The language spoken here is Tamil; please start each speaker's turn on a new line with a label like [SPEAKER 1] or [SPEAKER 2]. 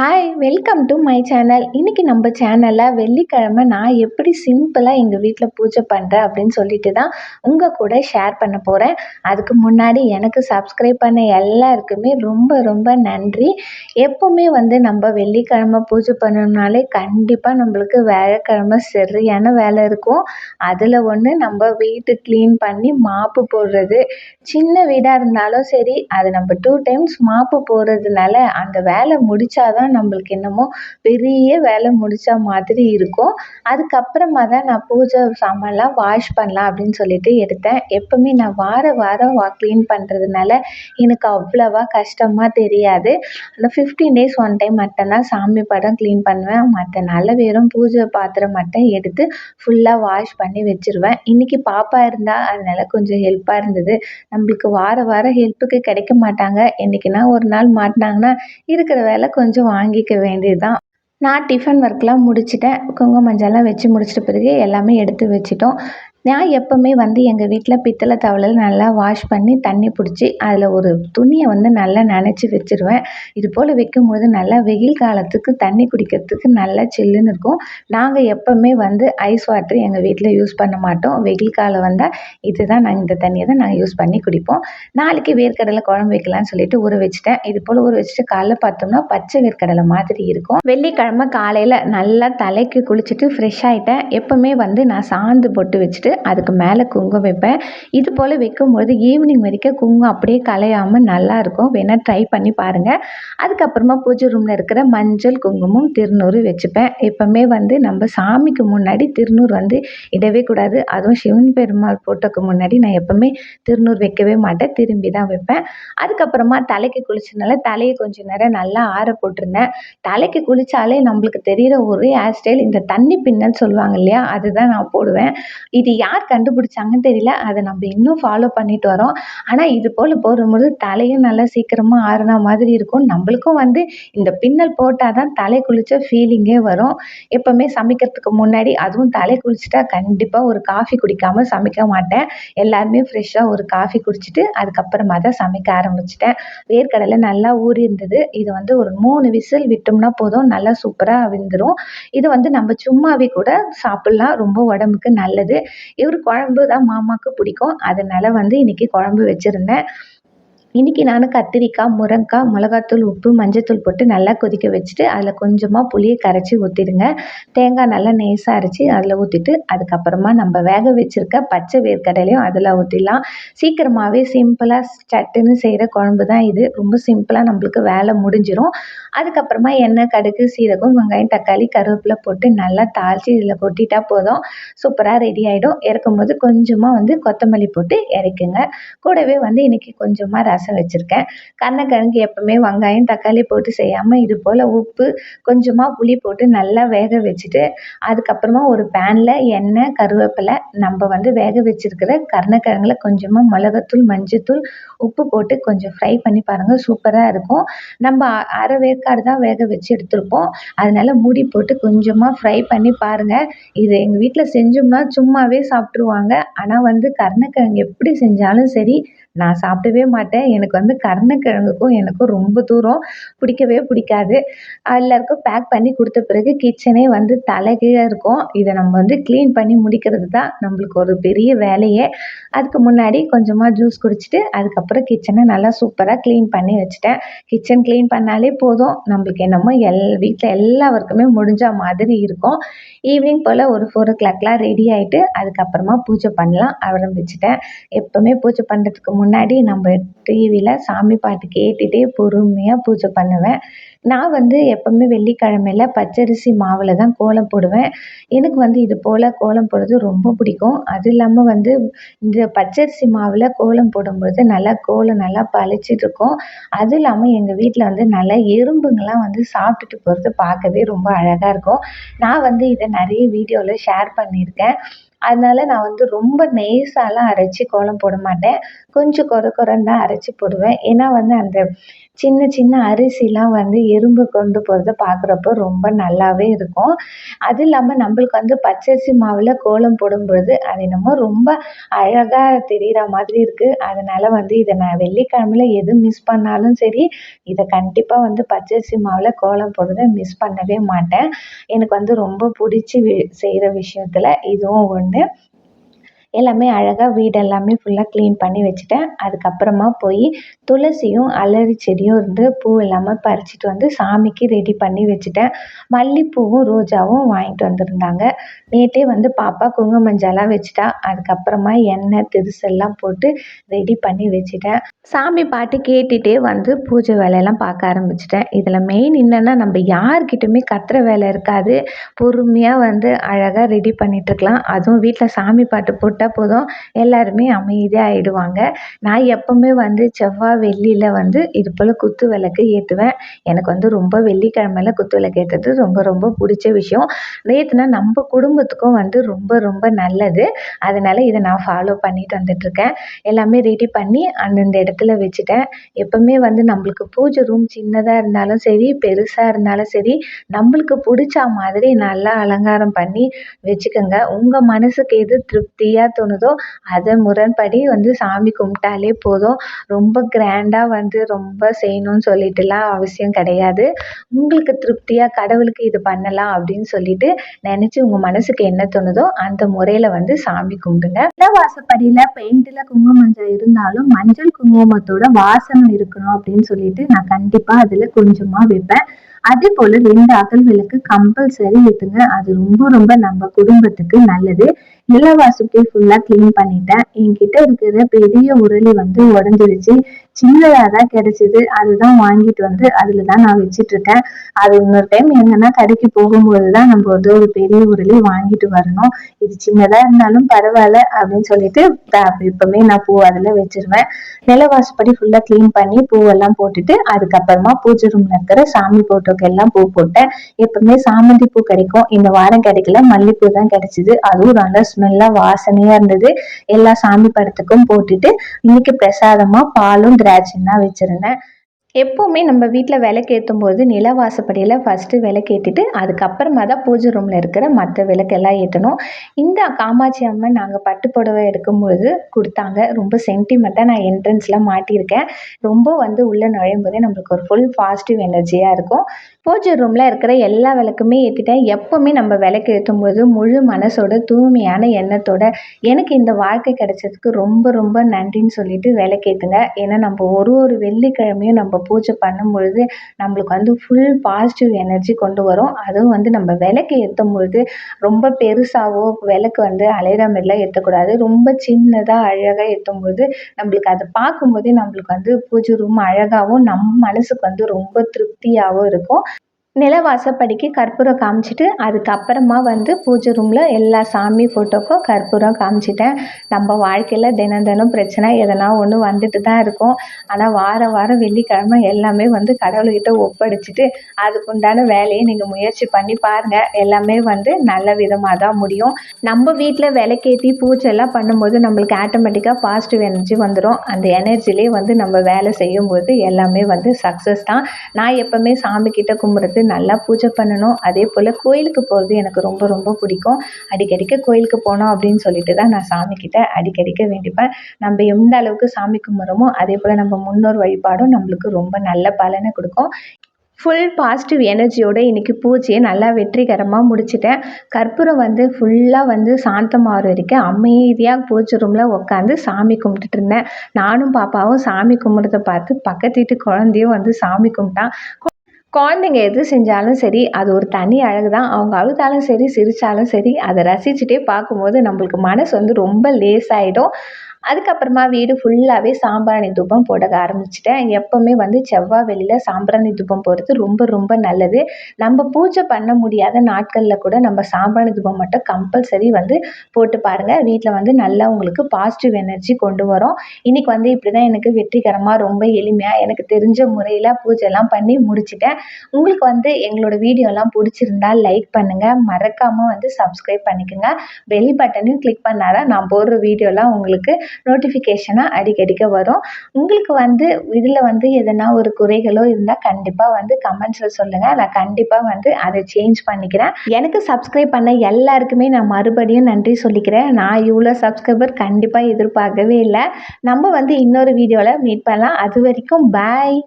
[SPEAKER 1] Hi welcome to my channel இன்றைக்கி நம்ம சேனலில் வெள்ளிக்கிழமை நான் எப்படி சிம்பிளாக எங்கள் வீட்டில் பூஜை பண்ணுறேன் அப்படின்னு சொல்லிட்டு தான் உங்கள் கூட ஷேர் பண்ண போகிறேன் அதுக்கு முன்னாடி எனக்கு சப்ஸ்கிரைப் பண்ண எல்லாருக்குமே ரொம்ப ரொம்ப நன்றி. எப்போவுமே வந்து நம்ம வெள்ளிக்கிழமை பூஜை பண்ணணும்னாலே கண்டிப்பாக நம்மளுக்கு வேலைக்கிழமை சரியான வேலை இருக்கும். அதில் ஒன்று நம்ம வீட்டு க்ளீன் பண்ணி மாப்பு போடுறது. சின்ன வீடாக இருந்தாலும் சரி அது நம்ம டூ டைம்ஸ் மாப்பு போடுறதுனால அந்த வேலை முடித்தாதான் நம்மளுக்கு என்னமோ பெரிய வேலை முடித்த மாதிரி இருக்கும். அதுக்கப்புறமா தான் நான் பூஜை சாமான்லாம் வாஷ் பண்ணலாம் அப்படின்னு சொல்லிட்டு எடுத்தேன். எப்போவுமே நான் வார வாரம் வா க்ளீன் பண்ணுறதுனால எனக்கு அவ்வளவா கஷ்டமாக தெரியாது. அந்த ஃபிஃப்டீன் டேஸ் ஒன் டைம் மட்டும்தான் சாமி படம் க்ளீன் பண்ணுவேன். மற்ற நல்ல வெறும் பூஜை பாத்திரம் மட்டும் எடுத்து ஃபுல்லாக வாஷ் பண்ணி வச்சுருவேன். இன்றைக்கி பாப்பா இருந்தால் அதனால் கொஞ்சம் ஹெல்ப்பாக இருந்தது. நம்மளுக்கு வார வாரம் ஹெல்ப்புக்கு கிடைக்க மாட்டாங்க. என்றைக்குனா ஒரு நாள் மாட்டினாங்கன்னா இருக்கிற வேலை கொஞ்சம் வாங்கிக்க வேண்டியது தான் நான் டிஃபன் ஒர்க்லாம் முடிச்சிட்டேன். குங்கும மஞ்சள்லாம் வச்சு முடிச்சிட்ட பிறகு எல்லாமே எடுத்து வச்சிட்டோம். நான் எப்போவுமே வந்து எங்கள் வீட்டில் பித்தளை தவளையில் நல்லா வாஷ் பண்ணி தண்ணி பிடிச்சி அதில் ஒரு துணியை வந்து நல்லா நனைச்சி வச்சுருவேன். இது போல் வைக்கும்போது நல்லா வெயில் காலத்துக்கு தண்ணி குடிக்கிறதுக்கு நல்லா சில்லுன்னு இருக்கும். நாங்கள் எப்போவுமே வந்து ஐஸ் வாட்ரு எங்கள் வீட்டில் யூஸ் பண்ண மாட்டோம். வெயில் காலம் வந்தால் இது தான் நாங்கள் இந்த தண்ணியை தான் நாங்கள் யூஸ் பண்ணி குடிப்போம். நாளைக்கு வேர்க்கடலை குழம்பு வைக்கலாம்னு சொல்லிட்டு ஊற வச்சுட்டேன். இது போல் ஊற வச்சுட்டு காலைல பார்த்தோம்னா பச்சை வேர்க்கடலை மாதிரி இருக்கும். வெள்ளிக்கிழமை காலையில் நல்லா தலைக்கு குளிச்சுட்டு ஃப்ரெஷ் ஆகிட்டேன் எப்போவுமே வந்து நான் சாந்து போட்டு வச்சுட்டு அதுக்கு மேலே குங்குமம் வைப்பேன். இது போல் வைக்கும்பொழுது ஈவினிங் வரைக்கும் குங்குமம் அப்படியே கலையாமல் நல்லாயிருக்கும் வேணால் ட்ரை பண்ணி பாருங்கள் அதுக்கப்புறமா பூஜை ரூமில் இருக்கிற மஞ்சள் குங்குமம் திருநூறு வச்சுப்பேன். எப்போவுமே வந்து நம்ம சாமிக்கு முன்னாடி திருநூறு வந்து இடவே கூடாது. அதுவும் சிவன் பெருமாள் போட்டோக்கு முன்னாடி நான் எப்போவுமே திருநூறு வைக்கவே மாட்டேன். திரும்பி தான் வைப்பேன். அதுக்கப்புறமா தலைக்கு குளிச்சனால தலையை கொஞ்சம் நேரம் நல்லா ஆற போட்டிருந்தேன். தலைக்கு குளித்தாலே நம்மளுக்கு தெரிகிற ஒரு ஹேர் ஸ்டைல் இந்த தண்ணி பின்னல் சொல்லுவாங்க இல்லையா? அதுதான் நான் போடுவேன். இது யார் கண்டுபிடிச்சாங்கன்னு தெரியல. அதை நம்ம இன்னும் ஃபாலோ பண்ணிட்டு வரோம். ஆனால் இது போல் போடும்போது தலையும் நல்லா சீக்கிரமாக ஆறுன மாதிரி இருக்கும். நம்மளுக்கும் வந்து இந்த பின்னல் போட்டால் தான் தலை குளித்த ஃபீலிங்கே வரும். எப்போவுமே சமைக்கிறதுக்கு முன்னாடி அதுவும் தலை குளிச்சுட்டா கண்டிப்பாக ஒரு காஃபி குடிக்காமல் சமைக்க மாட்டேன். எல்லாருமே ஃப்ரெஷ்ஷாக ஒரு காஃபி குடிச்சிட்டு அதுக்கப்புறமா தான் சமைக்க ஆரம்பிச்சிட்டேன். வேர்க்கடலை நல்லா ஊறி இருந்தது. இது வந்து ஒரு மூணு விசில் விட்டோம்னா போதும். நல்லா சூப்பராக விழுந்துடும் இது வந்து நம்ம சும்மாவே கூட சாப்பிட்லாம். ரொம்ப உடம்புக்கு நல்லது. இவர் குழம்பு தான் மாமாவுக்கு பிடிக்கும். அதனால் வந்து இன்றைக்கி குழம்பு வச்சுருந்தேன். இன்றைக்கி நான் கத்திரிக்காய் முருங்காய் மிளகாத்தூள் உப்பு மஞ்சத்தூள் போட்டு நல்லா கொதிக்க வச்சுட்டு அதில் கொஞ்சமாக புளியை கரைச்சி ஊற்றிடுங்க தேங்காய் நல்லா நெய்ஸாக அரைச்சி அதில் ஊற்றிட்டு அதுக்கப்புறமா நம்ம வேக வச்சுருக்க பச்சை வேர்க்கடலையும் அதில் ஊற்றிடலாம் சீக்கிரமாகவே சிம்பிளாக சட்டுன்னு செய்கிற குழம்பு தான் இது. ரொம்ப சிம்பிளாக நம்மளுக்கு வேலை முடிஞ்சிடும் அதுக்கப்புறமா எண்ணெய் கடுகு சீரகம் வெங்காயம் தக்காளி கருவேப்பிலை போட்டு நல்லா தாளித்து இதில் கொட்டிட்டா போதும். சூப்பராக ரெடி ஆகிடும் இறக்கும்போது கொஞ்சமாக வந்து கொத்தமல்லி போட்டு இறக்குங்க. கூடவே வந்து இன்றைக்கி கொஞ்சமாக ரசம் வச்சுருக்கேன். கருணக்கிழங்கு எப்போவுமே வெங்காயம் தக்காளி போட்டு செய்யாமல் இது போல் உப்பு கொஞ்சமாக புளி போட்டு நல்லா வேக வச்சுட்டு அதுக்கப்புறமா ஒரு பேனில் எண்ணெய் கருவேப்பிலை நம்ம வந்து வேக வச்சுருக்கிற கருணக்கிழங்குல கொஞ்சமாக மிளகாத்தூள் மஞ்சத்தூள் உப்பு போட்டு கொஞ்சம் ஃப்ரை பண்ணி பாருங்கள் சூப்பராக இருக்கும். நம்ம அரை வேக்காடு தான் வேக வச்சு எடுத்திருப்போம். அதனால் மூடி போட்டு கொஞ்சமாக ஃப்ரை பண்ணி பாருங்கள் இது எங்கள் வீட்டில் செஞ்சோம்னா சும்மாவே சாப்பிட்ருவாங்க ஆனால் வந்து கருணக்கிழங்கு எப்படி செஞ்சாலும் சரி நான் சாப்பிடவே மாட்டேன். எனக்கு வந்து கருணக்கிழங்குக்கும் எனக்கும் ரொம்ப தூரம். பிடிக்கவே பிடிக்காது. எல்லாருக்கும் பேக் பண்ணி கொடுத்த பிறகு கிச்சனே வந்து தலைகீழாக இருக்கும். இதை நம்ம வந்து க்ளீன் பண்ணி முடிக்கிறது தான் நம்மளுக்கு ஒரு பெரிய வேலையே. அதுக்கு முன்னாடி கொஞ்சமாக ஜூஸ் குடிச்சிட்டு அதுக்கப்புறம் கிச்சனை நல்லா சூப்பராக க்ளீன் பண்ணி வச்சுட்டேன். கிச்சன் க்ளீன் பண்ணாலே போதும். நம்மளுக்கு என்னமோ எல் வீட்டில் எல்லா ஒர்க்குமே முடிஞ்ச மாதிரி இருக்கும். ஈவினிங் போல் ஒரு ஃபோர் ஓ கிளாக்லாம் ரெடி ஆகிட்டு அதுக்கப்புறமா பூஜை பண்ணலாம். ஆரம்பிச்சிட்டேன் எப்போவுமே பூஜை பண்ணுறதுக்கு முன்னாடி முன்னாடி நம்ம டிவியில் சாமி பாட்டு கேட்டுகிட்டே பொறுமையாக பூஜை பண்ணுவேன். நான் வந்து எப்போவுமே வெள்ளிக்கிழமையில பச்சரிசி மாவில் தான் கோலம் போடுவேன். எனக்கு வந்து இது போல் கோலம் போடுறது ரொம்ப பிடிக்கும். அது இல்லாமல் வந்து இந்த பச்சரிசி மாவில் கோலம் போடும்பொழுது நல்லா கோலம் நல்லா பளிச்சிட்டு இருக்கும். அதுவும் இல்லாமல் எங்கள் வீட்டில் வந்து நல்லா எறும்புங்கள்லாம் வந்து சாப்பிட்டுட்டு போகிறது பார்க்கவே ரொம்ப அழகாக இருக்கும். நான் வந்து இதை நிறைய வீடியோவில் ஷேர் பண்ணியிருக்கேன். அதனால் நான் வந்து ரொம்ப நெய்ஸாலாம் அரைச்சி கோலம் போட மாட்டேன். கொஞ்சம் கொர கொரன்னு தான் அரைச்சி போடுவேன். ஏன்னா வந்து அந்த சின்ன சின்ன அரிசிலாம் வந்து எறும்பு கொண்டு போகிறத பார்க்குறப்ப ரொம்ப நல்லாவே இருக்கும். அது இல்லாமல் நம்மளுக்கு வந்து பச்சரிசி மாவில் கோலம் போடும்பொழுது அது என்னமோ ரொம்ப அழகாக தெரிகிற மாதிரி இருக்குது அதனால் வந்து இதை நான் வெள்ளிக்கிழமையில் எது மிஸ் பண்ணாலும் சரி இதை கண்டிப்பாக வந்து பச்சரிசி மாவில் கோலம் போடுறதை மிஸ் பண்ணவே மாட்டேன். எனக்கு வந்து ரொம்ப பிடிச்சி செய்கிற விஷயத்தில் இதுவும் ஒன்று எல்லாமே அழகாக வீடெல்லாமே ஃபுல்லாக க்ளீன் பண்ணி வச்சுட்டேன். அதுக்கப்புறமா போய் துளசியும் அலரி செடியும் இருந்து பூ இல்லாமல் பறிச்சிட்டு வந்து சாமிக்கு ரெடி பண்ணி வச்சுட்டேன். மல்லிப்பூவும் ரோஜாவும் வாங்கிட்டு வந்திருந்தாங்க. நேற்றே வந்து பாப்பா குங்கும மஞ்சள்லாம் வச்சுட்டா. அதுக்கப்புறமா எண்ணெய் திருசெல்லாம் போட்டு ரெடி பண்ணி வச்சுட்டேன். சாமி பாட்டு கேட்டுகிட்டே வந்து பூஜை வேலையெல்லாம் பார்க்க ஆரம்பிச்சிட்டேன். இதில் மெயின் என்னென்னா நம்ம யார்கிட்டையுமே கத்துற வேலை இருக்காது. பொறுமையாக வந்து அழகாக ரெடி பண்ணிகிட்ருக்கலாம் அதுவும் வீட்டில் சாமி பாட்டு போட்டு விட்டால் போதும். எல்லாருமே அமைதியாக ஆகிடுவாங்க நான் எப்போவுமே வந்து செவ்வாய் வெள்ளியில் வந்து இது போல் குத்து விளக்கு ஏற்றுவேன் எனக்கு வந்து ரொம்ப வெள்ளிக்கிழமையில குத்து விளக்கு ஏற்றுறது ரொம்ப ரொம்ப பிடிச்ச விஷயம். ஏற்றுனா நம்ம குடும்பத்துக்கும் வந்து ரொம்ப ரொம்ப நல்லது. அதனால் இதை நான் ஃபாலோ பண்ணிட்டு வந்துட்டுருக்கேன். எல்லாமே ரெடி பண்ணி அந்தந்த இடத்துல வச்சுட்டேன். எப்போவுமே வந்து நம்மளுக்கு பூஜை ரூம் சின்னதாக இருந்தாலும் சரி பெருசாக இருந்தாலும் சரி நம்மளுக்கு பிடிச்ச மாதிரி நல்லா அலங்காரம் பண்ணி வச்சுக்கோங்க. உங்கள் மனசுக்கு எது திருப்தியாக தோணுதோ அதை முரண்படி வந்து சாமி கும்பிட்டாலே போதும். ரொம்ப கிராண்டாக வந்து ரொம்ப செய்யணும்னு சொல்லிட்டுலாம் அவசியம் கிடையாது. உங்களுக்கு திருப்தியாக கடவுளுக்கு இது பண்ணலாம் அப்படின்னு சொல்லிட்டு நினச்சி உங்கள் மனசுக்கு என்ன தோணுதோ அந்த முறையில் வந்து சாமி கும்பிடுங்க. வாசப்படியில் பெயிண்டில் குங்கும மஞ்சள் இருந்தாலும் மஞ்சள் குங்குமத்தோட வாசனை இருக்கணும் அப்படின்னு சொல்லிட்டு நான் கண்டிப்பாக அதில் கொஞ்சமாக வைப்பேன். அதே போல ரெண்டு அகல் விளக்கு கம்பல்சரி ஏத்துங்க அது ரொம்ப ரொம்ப நம்ம குடும்பத்துக்கு நல்லது. நிலவாசுக்கே ஃபுல்லா கிளீன் பண்ணிட்டேன் என்கிட்ட இருக்கிற பெரிய உருளி வந்து உடஞ்சிருச்சு. சின்னதாக தான் கிடைச்சிது. அதுதான் வாங்கிட்டு வந்து அதுல தான் நான் வச்சிட்டு இருக்கேன் அது இன்னொரு டைம் எங்கன்னா கடைக்கு போகும்போது தான் நம்ம வந்து ஒரு பெரிய உருளி வாங்கிட்டு வரணும். இது சின்னதா இருந்தாலும் பரவாயில்ல அப்படின்னு சொல்லிட்டு இப்பவுமே நான் பூ அதில் வச்சிருவேன். நிலவாசப்படி ஃபுல்லாக கிளீன் பண்ணி பூவெல்லாம் போட்டுட்டு அதுக்கப்புறமா பூஜை ரூம்ல இருக்கிற சாமி போட்டு எல்லாம் பூ போட்டேன் எப்பவுமே சாமந்தி பூ கிடைக்கும். இந்த வாரம் கிடைக்கல. மல்லிப்பூ தான் கிடைச்சிது. அதுவும் நல்லா ஸ்மெல்லா வாசனையா இருந்தது. எல்லா சாமி படத்துக்கும் போட்டுட்டு இன்னைக்கு பிரசாதமா பாலும் திராட்சையும் தான் வச்சிருந்தேன். எப்போவுமே நம்ம வீட்டில் விளக்கேற்றும் போது நில வாசப்படியில் ஃபஸ்ட்டு விளக்கேற்றிட்டு அதுக்கப்புறமா தான் பூஜை ரூமில் இருக்கிற மற்ற விளக்கெல்லாம் ஏற்றணும் இந்த காமாட்சி அம்மன் நாங்கள் பட்டு புடவை எடுக்கும்பொழுது கொடுத்தாங்க. ரொம்ப சென்டிமெண்ட்டாக நான் என்ட்ரன்ஸில் மாட்டியிருக்கேன். ரொம்ப வந்து உள்ளே நுழையும் போதே நம்மளுக்கு ஒரு ஃபுல் பாசிட்டிவ் எனர்ஜியாக இருக்கும். பூஜை ரூமில் இருக்கிற எல்லா விளக்குமே ஏற்றிட்டேன் எப்போவுமே நம்ம விளக்கு ஏற்றும் போது முழு மனசோட தூய்மையான எண்ணத்தோட எனக்கு இந்த வாழ்க்கை கிடைச்சதுக்கு ரொம்ப ரொம்ப நன்றின்னு சொல்லிட்டு விளக்கேற்றுங்க ஏன்னா நம்ம ஒரு ஒரு வெள்ளிக்கிழமையும் நம்ம பூஜை பண்ணும் பொழுது நம்மளுக்கு வந்து ஃபுல் பாசிட்டிவ் எனர்ஜி கொண்டு வரும். அதுவும் வந்து நம்ம விளக்கு ஏற்றும் பொழுது ரொம்ப பெருசாகவோ விளக்கு வந்து அலையிற மாதிரிலாம் ஏற்றக்கூடாது ரொம்ப சின்னதாக அழகாக ஏற்றும் போது நம்மளுக்கு அதை பார்க்கும்போதே நம்மளுக்கு வந்து பூஜை ரூம் அழகாகவும் நம்ம மனசுக்கு வந்து ரொம்ப திருப்தியாகவும் இருக்கும். நிலவாசப்படிக்கு கற்பூரம் காமிச்சிட்டு அதுக்கப்புறமா வந்து பூஜை ரூமில் எல்லா சாமி ஃபோட்டோக்கும் கற்பூரம் காமிச்சிட்டேன். நம்ம வாழ்க்கையில் தினம் தினம் பிரச்சனை எதனா ஒன்று வந்துட்டு தான் இருக்கும். ஆனால் வாரம் வாரம் வெள்ளிக்கிழமை எல்லாமே வந்து கடவுள்கிட்ட ஒப்படைச்சிட்டு அதுக்குண்டான வேலையை நீங்கள் முயற்சி பண்ணி பாருங்கள் எல்லாமே வந்து நல்ல விதமாக தான் முடியும். நம்ம வீட்டில் விலைக்கேற்றி பூஜைலாம் பண்ணும்போது நம்மளுக்கு ஆட்டோமேட்டிக்காக பாசிட்டிவ் எனர்ஜி வந்துடும் அந்த எனர்ஜிலே வந்து நம்ம வேலை செய்யும்போது எல்லாமே வந்து சக்ஸஸ் தான். நான் எப்போவுமே சாமிக்கிட்ட கும்பிட்றது கும்பிட்றது நல்லா பூஜை பண்ணணும். அதே போல் கோயிலுக்கு போகிறது எனக்கு ரொம்ப ரொம்ப பிடிக்கும். அடிக்கடிக்க கோயிலுக்கு போனோம் அப்படின்னு சொல்லிட்டு தான் நான் சாமிக்கிட்ட அடிக்கடிக்க வேண்டிப்பேன். நம்ம எந்த அளவுக்கு சாமி கும்பிட்றோமோ அதே போல் நம்ம முன்னோர் வழிபாடும் நம்மளுக்கு ரொம்ப நல்ல பலனை கொடுக்கும். ஃபுல் பாசிட்டிவ் எனர்ஜியோடு இன்றைக்கி பூஜையை நல்லா வெற்றிகரமாக முடிச்சிட்டேன். கற்பூரம் வந்து ஃபுல்லாக வந்து சாந்தமாகிற வரைக்கும் அமைதியாக பூஜை ரூமில் உட்காந்து சாமி கும்பிட்டுட்டு இருந்தேன். நானும் பாப்பாவும் சாமி கும்பிட்றத பார்த்து பக்கத்து வீட்டு குழந்தையும் வந்து சாமி கும்பிட்டான். குழந்தைங்க எது செஞ்சாலும் சரி அது ஒரு தனி அழகு தான் அவங்க அழுதாலும் சரி சிரித்தாலும் சரி அதை ரசிச்சுட்டே பார்க்கும்போது நம்மளுக்கு மனசு வந்து ரொம்ப லேசாகிடும் அதுக்கப்புறமா வீடு ஃபுல்லாகவே சாம்பிராணி தூபம் போட ஆரம்பிச்சிட்டேன். எப்போவுமே வந்து செவ்வாய் வெளியில் சாம்பிராணி தூபம் போடுறது ரொம்ப ரொம்ப நல்லது. நம்ம பூஜை பண்ண முடியாத நாட்களில் கூட நம்ம சாம்பிராணி தூபம் மட்டும் கம்பல்சரி வந்து போட்டு பாருங்கள் வீட்டில் வந்து நல்லா உங்களுக்கு பாசிட்டிவ் எனர்ஜி கொண்டு வரும். இன்றைக்கி வந்து இப்படி தான் எனக்கு வெற்றிகரமாக ரொம்ப எளிமையாக எனக்கு தெரிஞ்ச முறையில் பூஜைலாம் பண்ணி முடிச்சிட்டேன். உங்களுக்கு வந்து எங்களோட வீடியோலாம் பிடிச்சிருந்தா லைக் பண்ணுங்கள் மறக்காமல் வந்து சப்ஸ்கிரைப் பண்ணிக்கோங்க. பெல் பட்டனையும் கிளிக் பண்ணால் தான் நான் போடுற வீடியோலாம் உங்களுக்கு நோட்டிஃபிகேஷனாக அடிக்கடிக்க வரும். உங்களுக்கு வந்து இதில் வந்து எதனா ஒரு குறைகளோ இருந்தால் கண்டிப்பாக வந்து கமெண்ட்ஸில் சொல்லுங்கள் நான் கண்டிப்பாக வந்து அதை சேஞ்ச் பண்ணிக்கிறேன். எனக்கு சப்ஸ்கிரைப் பண்ண எல்லாருக்குமே நான் மறுபடியும் நன்றி சொல்லிக்கிறேன். நான் இவ்வளோ சப்ஸ்கிரைபர் கண்டிப்பாக எதிர்பார்க்கவே இல்லை. நம்ம வந்து இன்னொரு வீடியோவில் மீட் பண்ணலாம். அது வரைக்கும் பாய்